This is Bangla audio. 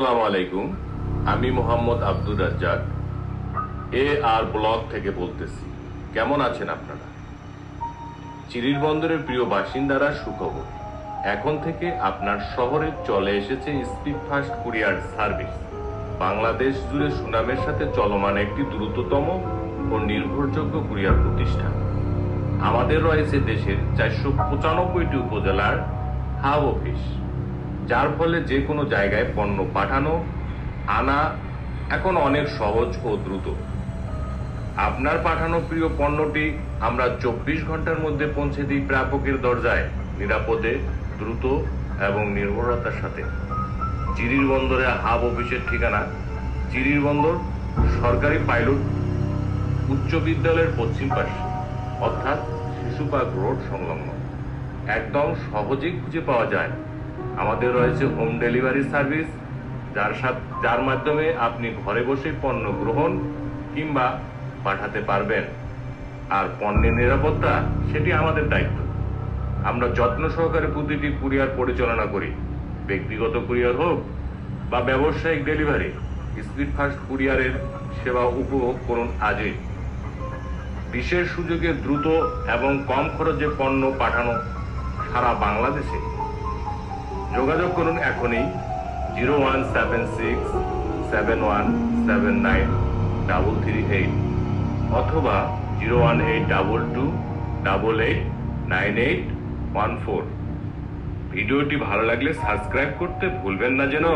আসসালামু আলাইকুম। আমি Mohammad Abdur Razzaq. A R block থেকে বলতেছি, কেমন আছেন আপনারা? চিরির বন্দরের প্রিয় বাসিন্দারা সুখবর। এখন থেকে আপনার শহরে চলে এসেছে speed fast courier service. Bangladesh জুড়ে সুনামের সাথে চলমান একটি দ্রুততম ও নির্ভরযোগ্য কুরিয়ার প্রতিষ্ঠান। আমাদের রয়েছে দেশের চারশো পঁচানব্বইটি উপজেলার হাব অফিস। যার ফলে যে কোনো জায়গায় পণ্য পাঠানো, আনা এখন অনেক সহজ ও দ্রুত। আপনার পাঠানো প্রিয় পণ্যটি আমরা চব্বিশ ঘণ্টার মধ্যে পৌঁছে দিই প্রাপকের দরজায়, নিরাপদে, দ্রুত এবং নির্ভরতার সাথে। চিরির বন্দরে হাব অফিসের ঠিকানা, চিরির বন্দর, সরকারি পাইলট, উচ্চ বিদ্যালয়ের পশ্চিম পাশে, অর্থাৎ শিশুপার্ক রোড সংলগ্ন। একদম সহজেই খুঁজে পাওয়া যায়। আমাদের রয়েছে হোম ডেলিভারি সার্ভিস যার সাথে, যার মাধ্যমে আপনি ঘরে বসে পণ্য গ্রহণ কিংবা পাঠাতে পারবেন। আর পণ্যের নিরাপত্তা, সেটি আমাদের দায়িত্ব। আমরা যত্ন সহকারে প্রতিটি কুরিয়ার পরিচালনা করি। ব্যক্তিগত কুরিয়ার হোক বা ব্যবসায়িক ডেলিভারি স্পিড ফাস্ট কুরিয়ারের সেবা উপভোগ করুন আজই। বিশেষ সুযোগে দ্রুত এবং কম খরচে পণ্য পাঠানো সারা বাংলাদেশে। যোগাযোগ করুন এখনই zero one seven six seven one seven nine double three eight অথবা zero one eight double two double eight nine eight one four. ভিডিওটি ভালো লাগলে সাবস্ক্রাইব করতে ভুলবেন না যেন।